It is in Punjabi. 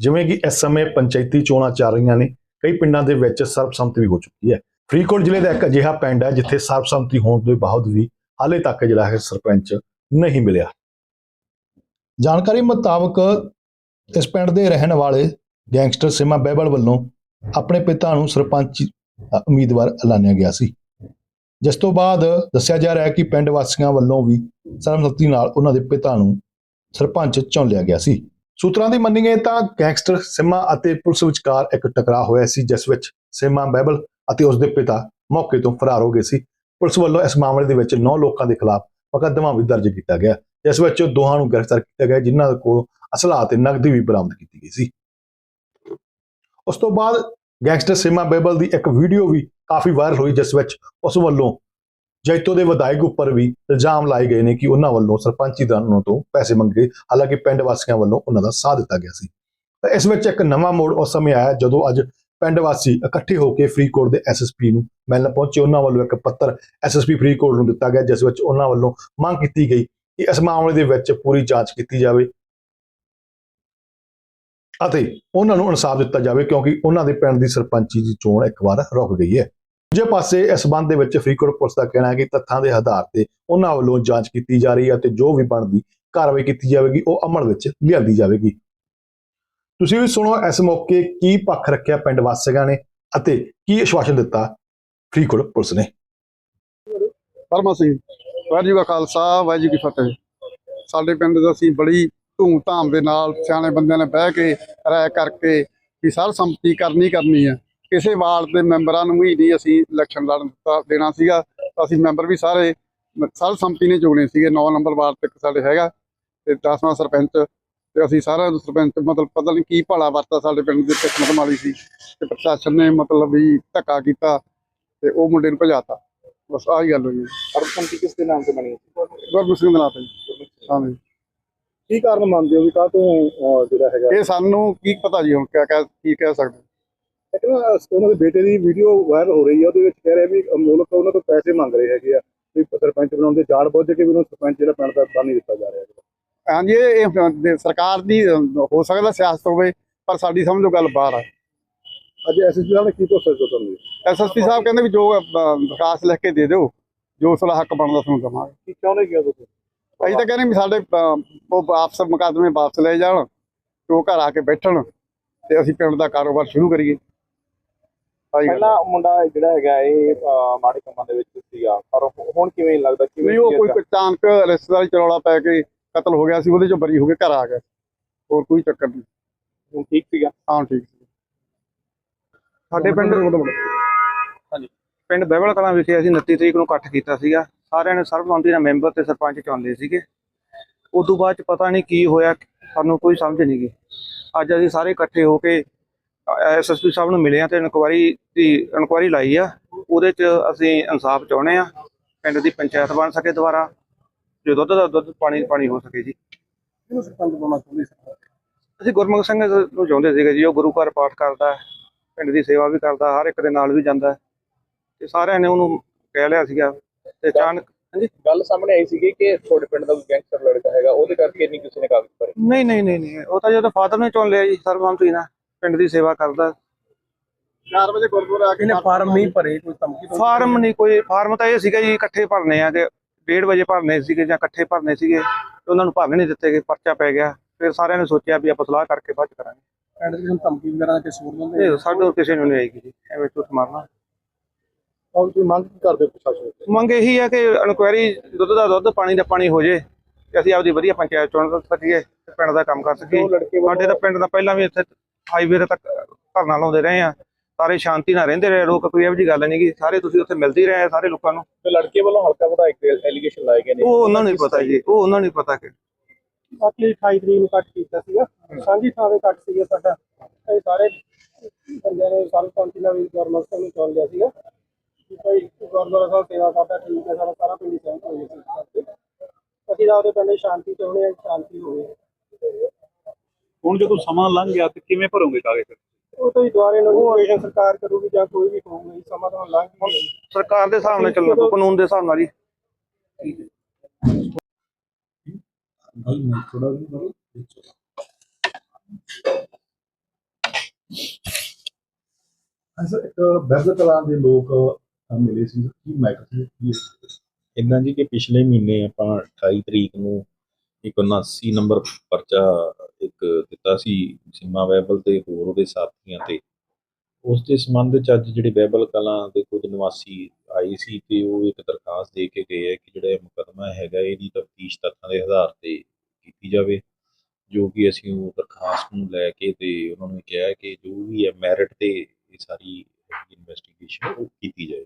ਜਿਵੇਂ ਕਿ ਇਸ ਸਮੇਂ ਪੰਚਾਇਤੀ ਚੋਣਾਂ ਚੱਲ ਰਹੀਆਂ ਨੇ, ਕਈ ਪਿੰਡਾਂ ਦੇ ਵਿੱਚ ਸਰਬਸੰਮਤੀ ਵੀ ਹੋ ਚੁੱਕੀ ਹੈ। ਫਰੀਦਕੋਟ ਜ਼ਿਲ੍ਹੇ ਦਾ ਇੱਕ ਅਜਿਹਾ ਪਿੰਡ ਹੈ ਜਿੱਥੇ ਸਰਬਸੰਮਤੀ ਹੋਣ ਦੇ ਬਾਅਦ ਵੀ ਹਾਲੇ ਤੱਕ ਜਿਹੜਾ ਹੈ ਸਰਪੰਚ ਨਹੀਂ ਮਿਲਿਆ। ਜਾਣਕਾਰੀ ਮੁਤਾਬਕ ਇਸ ਪਿੰਡ ਦੇ ਰਹਿਣ ਵਾਲੇ ਗੈਂਗਸਟਰ ਸਿਮਾ ਬਹਿਬਲ ਵੱਲੋਂ ਆਪਣੇ ਪਿਤਾ ਨੂੰ ਸਰਪੰਚ ਉਮੀਦਵਾਰ ਐਲਾਨਿਆ ਗਿਆ ਸੀ। ਜਿਸ ਤੋਂ ਬਾਅਦ ਦੱਸਿਆ ਜਾ ਰਿਹਾ ਹੈ ਕਿ ਪਿੰਡ ਵਾਸੀਆਂ ਵੱਲੋਂ ਵੀ ਸਰਬਸੰਮਤੀ ਨਾਲ ਉਹਨਾਂ ਦੇ ਪਿਤਾ ਨੂੰ ਸਰਪੰਚ ਚੁਣ ਲਿਆ ਗਿਆ ਸੀ। ਸੂਤਰਾਂ ਦੀ ਮੰਨੀਏ ਤਾਂ ਗੈਂਗਸਟਰ ਸਿਮਾ ਅਤੇ ਪੁਲਿਸ ਵਿਚਕਾਰ ਇੱਕ ਟਕਰਾਅ ਹੋਇਆ ਸੀ, ਜਿਸ ਵਿੱਚ ਸਿਮਾ ਬਹਿਬਲ ਅਤੇ ਉਸ ਦੇ ਪਿਤਾ ਮੌਕੇ ਤੋਂ ਫਰਾਰ ਹੋ ਗਏ ਸੀ। ਪੁਲਿਸ ਵੱਲੋਂ ਇਸ ਮਾਮਲੇ ਦੇ ਵਿੱਚ 9 ਲੋਕਾਂ ਦੇ ਖਿਲਾਫ ਮੁਕੱਦਮਾ ਵੀ ਦਰਜ ਕੀਤਾ ਗਿਆ, ਜਿਸ ਵਿੱਚ ਦੋਹਾਂ ਨੂੰ ਗ੍ਰਿਫਤਾਰ ਕੀਤਾ ਗਿਆ, ਜਿਨ੍ਹਾਂ ਕੋਲ ਅਸਲਾ ਅਤੇ ਨਕਦੀ ਵੀ ਬਰਾਮਦ ਕੀਤੀ ਗਈ ਸੀ। ਉਸ ਤੋਂ ਬਾਅਦ ਗੈਂਗਸਟਰ ਸਿਮਾ ਬਹਿਬਲ ਦੀ ਇੱਕ ਵੀਡੀਓ ਵੀ ਕਾਫੀ ਵਾਇਰਲ ਹੋਈ, ਜਿਸ ਵਿੱਚ ਉਸ ਵੱਲੋਂ ਜੈਤੋ ਦੇ ਵਿਧਾਇਕ ਉੱਪਰ ਵੀ ਇਲਜ਼ਾਮ ਲਾਏ ਗਏ ਨੇ ਕਿ ਉਹਨਾਂ ਵੱਲੋਂ ਸਰਪੰਚੀ ਦਾਨਾਂ ਤੋਂ ਪੈਸੇ ਮੰਗੇ ਹਾਲਾਂਕਿ ਪਿੰਡ ਵਾਸੀਆਂ ਵੱਲੋਂ ਉਹਨਾਂ ਦਾ ਸਾਥ ਦਿੱਤਾ ਗਿਆ ਸੀ। ਇਸ ਵਿੱਚ ਇੱਕ ਨਵਾਂ ਮੋੜ ਉਸ ਸਮੇਂ ਆਇਆ ਜਦੋਂ ਅੱਜ ਪਿੰਡ ਵਾਸੀ ਇਕੱਠੇ ਹੋ ਕੇ ਫਰੀਦਕੋਟ ਦੇ ਐਸਐਸਪੀ ਨੂੰ ਮਿਲਣ ਪਹੁੰਚੇ। ਉਹਨਾਂ ਵੱਲੋਂ ਇੱਕ ਪੱਤਰ ਐਸਐਸਪੀ ਫਰੀਦਕੋਟ ਨੂੰ ਦਿੱਤਾ ਗਿਆ, ਜਿਸ ਵਿੱਚ ਉਹਨਾਂ ਵੱਲੋਂ ਮੰਗ ਕੀਤੀ ਗਈ ਕਿ ਇਸ ਮਾਮਲੇ ਦੇ ਵਿੱਚ ਪੂਰੀ ਜਾਂਚ ਕੀਤੀ ਜਾਵੇ ਅਤੇ ਉਹਨਾਂ ਨੂੰ ਇਨਸਾਫ ਦਿੱਤਾ ਜਾਵੇ, ਕਿਉਂਕਿ ਉਹਨਾਂ ਦੇ ਪਿੰਡ ਦੀ ਸਰਪੰਚੀ ਦੀ ਚੋਣ ਇੱਕ ਵਾਰ ਰੁਕ ਗਈ ਹੈ। ਦੂਜੇ ਪਾਸੇ ਇਸ ਸੰਬੰਧ ਦੇ ਵਿੱਚ ਫਰੀਦਕੋਟ ਪੁਲਿਸ ਦਾ ਕਹਿਣਾ ਹੈ ਕਿ ਤੱਥਾਂ ਦੇ ਆਧਾਰ ਤੇ ਉਹਨਾਂ ਵੱਲੋਂ ਜਾਂਚ ਕੀਤੀ ਜਾ ਰਹੀ ਹੈ ਤੇ ਜੋ ਵੀ ਬਣਦੀ ਕਾਰਵਾਈ ਕੀਤੀ ਜਾਵੇਗੀ, ਉਹ ਅਮਲ ਵਿੱਚ ਲਿਆਂਦੀ ਜਾਵੇਗੀ। ਤੁਸੀਂ ਵੀ ਸੁਣੋ ਇਸ ਮੌਕੇ ਕੀ ਪੱਖ ਰੱਖਿਆ ਪਿੰਡ ਵਾਸੀਆਂ ਨੇ ਅਤੇ ਕੀ ਆਸ਼ਵਾਸਨ ਦਿੱਤਾ ਫਰੀਦਕੋਟ ਪੁਲਿਸ ਨੇ। ਪਰਮਾ ਸਿੰਘ, ਵਾਹਿਗੁਰੂ ਜੀ ਕਾ ਖਾਲਸਾ, ਵਾਹਿਗੁਰੂ ਕੀ ਫਤਿਹ। ਸਾਡੇ ਪਿੰਡ ਦਾ ਅਸੀਂ ਬੜੀ ਧੂਮ ਧਾਮ ਦੇ ਨਾਲ ਸਿਆਣੇ ਬੰਦਿਆਂ ਨੇ ਬਹਿ ਕੇ ਰਾਇ ਕਰਕੇ ਵੀ ਸਰਬ ਸੰਮਤੀ ਕਰਨੀ ਕਰਨੀ ਹੈ। ਕਿਸੇ ਵਾਰਡ ਦੇ ਮੈਂਬਰਾਂ ਨੂੰ ਵੀ ਨਹੀਂ ਅਸੀਂ ਇਲੈਕਸ਼ਨ ਲੜਨ ਦਿੱਤਾ- ਦੇਣਾ ਸੀਗਾ। ਅਸੀਂ ਮੈਂਬਰ ਵੀ ਸਾਰੇ ਸਰਬ ਸੰਮਤੀ ਨੇ ਚੁਣੇ ਸੀਗੇ। 9 ਨੰਬਰ ਵਾਰਡ ਤੱਕ ਸਾਡੇ ਹੈਗਾ ਤੇ 10ਵਾਂ ਸਰਪੰਚ ਤੇ ਅਸੀਂ ਸਾਰਿਆਂ ਨੂੰ ਸਰਪੰਚ ਮਤਲਬ ਪਤਾ ਨਹੀਂ ਕੀ ਭਲਾ ਵਰਤਾ ਸਾਡੇ ਪਿੰਡ ਦੀ ਕਿਸਮਤ ਮਾਲੀ ਸੀ ਤੇ ਪ੍ਰਸ਼ਾਸਨ ਨੇ ਮਤਲਬ ਵੀ ਧੱਕਾ ਕੀਤਾ ਤੇ ਉਹ ਮੁੰਡੇ ਨੂੰ ਭਜਾਤਾ। ਬਸ ਆਹੀ ਗੱਲ ਹੋਈ। ਸਰਬਸੰਮਤੀ ਕਿਸ ਦੇ ਨਾਮ ਤੇ ਬਣੀ ਗੁਰਮੁਖ ਸਿੰਘ ਦੇ ਨਾਂ ਤੇ ਹਾਂਜੀ ਕੀ ਕਾਰਨ ਮੰਨਦੇ ਹੋ ਵੀ ਕਾਹ ਤੋਂ ਜਿਹੜਾ ਹੈਗਾ? ਇਹ ਸਾਨੂੰ ਕੀ ਪਤਾ ਜੀ ਹੁਣ ਕਿਆ ਕੀ ਕਹਿ ਸਕਦੇ? ਉਹਨਾਂ ਦੇ ਬੇਟੇ ਦੀ ਵੀਡੀਓ ਵਾਇਰਲ ਹੋ ਰਹੀ ਹੈ ਉਹਦੇ ਵਿੱਚ ਕਹਿ ਰਿਹਾ ਵੀ ਮੁਲਕ ਉਹਨਾਂ ਤੋਂ ਪੈਸੇ ਮੰਗ ਰਹੇ ਹੈਗੇ ਆ ਵੀ ਸਰਪੰਚ ਬਣਾਉਣ ਦੇ ਜਾੜ ਬੁੱਝ ਕੇ ਵੀ ਉਹਨੂੰ ਸਰਪੰਚ ਜਿਹੜਾ ਪਿੰਡ ਦਾ ਬਣ ਨਹੀਂ ਦਿੱਤਾ ਜਾ ਰਿਹਾ ਹਾਂਜੀ ਇਹ ਸਰਕਾਰ ਦੀ ਹੋ ਸਕਦਾ ਸਿਆਸਤ ਹੋਵੇ ਪਰ ਸਾਡੀ ਸਮਝੋ ਗੱਲ ਬਾਹਰ ਆ। ਅੱਜ ਐਸਐਸਪੀ ਸਾਹਿਬ ਨੇ ਕੀ ਪ੍ਰੋਸੈਸ ਤੁਹਾਨੂੰ ਐਸਐਸਪੀ ਸਾਹਿਬ ਕਹਿੰਦੇ ਵੀ ਜੋ ਦਰਖਾਸਤ ਲਿਖ ਕੇ ਦੇ ਦਿਓ ਜੋ ਉਸ ਦਾ ਹੱਕ ਬਣਦਾ ਤੁਹਾਨੂੰ ਦਵਾਂਗੇ। ਕੀ ਚਾਹੁੰਦੇ ਕੀ ਤੁਸੀਂ? ਅਸੀਂ ਤਾਂ ਕਹਿੰਦੇ ਵੀ ਸਾਡੇ ਉਹ ਵਾਪਸ ਮੁਕੱਦਮੇ ਵਾਪਸ ਲੈ ਜਾਣ ਤੇ ਉਹ ਘਰ ਆ ਕੇ ਬੈਠਣ ਤੇ ਅਸੀਂ ਪਿੰਡ ਦਾ ਕਾਰੋਬਾਰ ਸ਼ੁਰੂ ਕਰੀਏ। ਪਹਿਲਾਂ ਮੁੰਡਾ ਜਿਹੜਾ ਹੈਗਾ ਇਹ ਅਹ, ਮਾੜੇ ਕੰਮਾਂ ਦੇ ਵਿੱਚ ਸੀਗਾ। ਪਰ ਹੁ- ਹੁਣ ਕਿਵੇਂ ਲੱਗਦਾ ਕਿਵੇਂ ਨਹੀਂ ਉਹ ਕੋਈ ਅਚਾਨਕ ਰਿਸ਼ਤੇਦਾਰੀ ਚਰੌਲਾ ਪੈ ਕੇ ਕਤਲ ਹੋ ਗਿਆ ਸੀ ਉਹਦੇ ਚੋਂ ਬਰੀ ਹੋ ਕੇ ਘਰ ਆ ਗਿਆ। ਹੋਰ ਕੋਈ ਚੱਕਰ ਨਹੀਂ। ਹੁਣ ਠੀਕ ਸੀਗਾ? ਹਾਂ ਠੀਕ ਸੀ। ਸਾਡੇ ਪਿੰਡ ਹਾਂਜੀ। ਪਿੰਡ ਬਹਿਬਲ ਕਲਾਂ ਵਿਖੇ ਅਸੀਂ 29 ਤਰੀਕ ਨੂੰ ਇਕੱਠ ਕੀਤਾ ਸੀਗਾ। ਸਾਰਿਆਂ ਨੇ ਸਰਬਸੰਮਤੀ ਨਾਲ ਮੈਂਬਰ ਤੇ ਸਰਪੰਚ ਚੁਣਦੇ ਸੀਗੇ। ਉਸ ਤੋਂ ਬਾਅਦ ਚ ਪਤਾ ਨਹੀਂ ਕੀ ਹੋਇਆ ਸਾਨੂੰ ਕੋਈ ਸਮਝ ਨਹੀਂ ਗਈ। ਅੱਜ ਅਸੀਂ ਸਾਰੇ ਇਕੱਠੇ ਹੋ ਕੇ ਐਸਐਸਪੀ ਸਾਹਿਬ ਨੂੰ ਮਿਲੇ ਆ ਤੇ ਇਨਕੁਆਰੀ ਦੀ ਇਨਕੁਆਰੀ ਲਾਈ ਆ। ਉਹਦੇ ਚ ਅਸੀਂ ਇਨਸਾਫ ਚਾਹੁੰਦੇ ਆ ਪਿੰਡ ਦੀ ਪੰਚਾਇਤ ਬਣ ਸਕੇ ਦੁਬਾਰਾ ਜੋ ਦੁੱਧ ਦਾ ਦੁੱਧ ਪਾਣੀ ਪਾਣੀ ਹੋ ਸਕੇ ਜੀ। ਕਿਹਨੂੰ ਸਰਪੰਚ ਬਣਾਉਣਾ ਚਾਹੁੰਦੇ ਸੀ ਅਸੀਂ ਗੁਰਮੁਖ ਸਿੰਘ ਨੂੰ ਚਾਹੁੰਦੇ ਸੀਗੇ ਜੀ ਉਹ ਗੁਰੂ ਘਰ ਪਾਠ ਕਰਦਾ ਪਿੰਡ ਦੀ ਸੇਵਾ ਵੀ ਕਰਦਾ ਹਰ ਇੱਕ ਦੇ ਨਾਲ ਵੀ ਜਾਂਦਾ। ਤੇ ਸਾਰਿਆਂ ਨੇ ਉਹਨੂੰ ਕਹਿ ਲਿਆ ਸੀਗਾ ਤੇ ਅਚਾਨਕ ਹਾਂਜੀ? ਗੱਲ ਸਾਹਮਣੇ ਆਈ ਸੀਗੀ ਕਿ ਤੁਹਾਡੇ ਪਿੰਡ ਦਾ ਕੋਈ ਗੈਂਗਸਟਰ ਲੜਕਾ ਹੈਗਾ ਉਹਦੇ ਕਰਕੇ ਨਹੀਂ ਕਿਸੇ ਨੇ ਕਾਗਜ਼ ਭਰੇ ਨਹੀਂ ਨਹੀਂ ਨਹੀਂ ਨਹੀਂ ਉਹ ਤਾਂ ਜਦੋਂ ਫਾਦਰ ਨੇ ਚੁਣ ਲਿਆ ਜੀ ਸਰਬਸੰਮਤੀ ਨਾਲ। ਪਿੰਡ ਦੀ ਸੇਵਾ ਕਰਦਾ। 4 ਵਜੇ ਗੁਰਦੁਆਰਾ ਆ ਕੇ ਫਾਰਮ ਨਹੀਂ ਭਰੇ ਕੋਈ ਧਮਕੀ ਫਾਰਮ ਨਹੀਂ ਕੋਈ ਫਾਰਮ ਤਾਂ ਇਹ ਸੀਗਾ ਜੀ ਇਕੱਠੇ ਭਰਨੇ ਆ ਕਿ 1:30 ਵਜੇ ਭਰਨੇ ਸੀਗੇ ਜਾਂ ਇਕੱਠੇ ਭਰਨੇ ਸੀਗੇ ਤੇ ਉਹਨਾਂ ਨੂੰ ਭਰਨ ਨਹੀਂ ਦਿੱਤੇ ਗਏ ਪਰਚਾ ਪੈ ਗਿਆ। ਫਿਰ ਸਾਰਿਆਂ ਨੇ ਸੋਚਿਆ ਵੀ ਆਪਾਂ ਸਲਾਹ ਕਰਕੇ ਬਾਅਦ ਕਰਾਂਗੇ। ਪਿੰਡ ਦੀ ਧਮਕੀ ਵਗੈਰਾ ਦਾ ਕਿਸੇ ਹੋਰ ਸਾਡੇ ਕਿਸੇ ਨੂੰ ਨਹੀਂ ਆਏਗੀ ਜੀ ਐਵੇਂ ਝੂਠ ਮਾਰਨਾ। ਹੁਣ ਤੁਸੀਂ ਮੰਗ ਕੀ ਕਰਦੇ ਪ੍ਰਸ਼ਾਸਨ ਮੰਗ ਇਹੀ ਹੈ ਕਿ ਇਨਕੁਆਇਰੀ ਦੁੱਧ ਦਾ ਦੁੱਧ ਪਾਣੀ ਦਾ ਪਾਣੀ ਹੋ ਜੇ ਤੇ ਅਸੀਂ ਆਪਦੀ ਵਧੀਆ ਪੰਚਾਇਤ ਚੁਣ ਸਕੀਏ ਪਿੰਡ ਦਾ ਕੰਮ ਕਰ ਸਕੀਏ। ਸਾਡੇ ਤਾਂ ਪਿੰਡ ਦਾ ਪਹਿਲਾਂ ਵੀ ਇੱਥੇ ਹਾਈਵੇ ਤੱਕ ਧਰਨਾ ਲਾਉਂਦੇ ਰਹੇ ਆ ਸਾਰੇ ਸ਼ਾਂਤੀ ਨਾਲ ਰਹਿੰਦੇ ਰਹੇ ਲੋਕ ਕੋਈ ਇਹੋ ਜਿਹੀ ਗੱਲ ਨਹੀਂ ਗੀ ਸਾਰੇ ਤੁਸੀਂ ਉੱਥੇ ਮਿਲਦੇ ਹੀ ਰਹੇ ਆ ਸਾਰੇ ਲੋਕਾਂ ਨੂੰ। ਤੇ ਲੜਕੇ ਵੱਲੋਂ ਹਲਕਾ ਵਿਧਾਇਕ ਦੇ ਐਲੀਗੇਸ਼ਨ ਲਾਏ ਗਏ ਨੇ ਉਹ ਉਹਨਾਂ ਨੂੰ ਹੀ ਪਤਾ ਜੀ ਉਹ ਉਹਨਾਂ ਨੂੰ ਹੀ ਪਤਾ ਕਿ। ਬਾਕੀ 28 ਤਰੀਕ ਨੂੰ ਕੱਟ ਕੀਤਾ ਸੀਗਾ ਸਾਂਝੀ ਥਾਂ ਦੇ ਕੱਟ ਸੀਗਾ ਸਾਡਾ। ਇਹ ਸਾਰੇ ਬੰਦਿਆਂ ਨੇ ਸਾਰੇ ਪੰਚੀ ਨਾਲ ਵੀ ਸਾਹਿਬ ਨੂੰ ਚੁਣ ਲਿਆ ਸੀਗਾ। ਕਿ ਭਾਈ ਗੁਰਦੁਆਰਾ ਸਾਹਿਬ ਸੇਵਾ ਕਰਦਾ ਠੀਕ ਹੈ ਸਾਡਾ ਸਾਰਾ ਪਿੰਡ ਸਹਿਮਤ ਹੋ ਗਿਆ ਸੀ। ਅਸੀਂ ਤਾਂ ਆਪਦੇ ਪਿੰਡ ਸ਼ਾਂਤੀ ਚਾਹੁੰਦੇ ਹਾਂ ਸ਼ਾਂਤੀ ਹੋਵੇ। ਹੁਣ ਜਦੋਂ ਸਮਾਂ ਲੰਘ ਗਿਆ ਤੇ ਕਿਵੇਂ ਭਰੋਗੇ ਕਾਗਜ਼? ਉਹ ਤਾਂ ਹੀ ਦੁਆਰੇ ਨੋਟੀਫਿਕੇਸ਼ਨ ਸਰਕਾਰ ਕਰੂਗੀ ਜਾਂ ਕੋਈ ਵੀ ਹੋਊਗਾ ਜੀ ਸਮਾਂ ਤਾਂ ਲੰਘ ਗਿਆ ਜੀ। ਸਰਕਾਰ ਦੇ ਹਿਸਾਬ ਨਾਲ ਚੱਲਣਾ ਕਾਨੂੰਨ ਦੇ ਹਿਸਾਬ ਨਾਲ ਹੀ। ਅਸਲ ਇੱਕ ਬੈਰਲ ਕਲਾਂ ਦੇ ਲੋਕ ਮਿਲੇ ਸੀ ਕੀ ਮੈਟਰ ਸੀ ਇਦਾਂ ਜੀ ਕਿ ਪਿਛਲੇ ਮਹੀਨੇ ਆਪਾਂ 28 ਤਰੀਕ ਨੂੰ ਇੱਕ 79 ਨੰਬਰ ਪਰਚਾ ਇੱਕ ਦਿੱਤਾ ਸੀ ਸੀਮਾ ਬਹਿਬਲ ਤੇ ਹੋਰ ਉਹਦੇ ਸਾਥੀਆਂ ਤੇ। ਉਸ ਦੇ ਸੰਬੰਧ ਚ ਅੱਜ ਜਿਹੜੇ ਬਹਿਬਲ ਕਲਾਂ ਦੇ ਕੁਝ ਨਿਵਾਸੀ ਆਏ ਸੀ ਤੇ ਉਹ ਇੱਕ ਦਰਖਾਸਤ ਦੇ ਕੇ ਗਏ ਹੈ ਕਿ ਜਿਹੜਾ ਇਹ ਮੁਕੱਦਮਾ ਹੈਗਾ ਇਹਦੀ ਤਫਤੀਸ਼ ਤੱਥਾਂ ਦੇ ਆਧਾਰ ਤੇ ਕੀਤੀ ਜਾਵੇ, ਜੋ ਕਿ ਅਸੀਂ ਉਹ ਦਰਖਾਸਤ ਨੂੰ ਲੈ ਕੇ ਤੇ ਉਹਨਾਂ ਨੂੰ ਕਿਹਾ ਕਿ ਜੋ ਵੀ ਹੈ ਮੈਰਿਟ ਤੇ ਇਹ ਸਾਰੀ ਇਨਵੈਸਟੀਗੇਸ਼ਨ ਉਹ ਕੀਤੀ ਜਾਏ।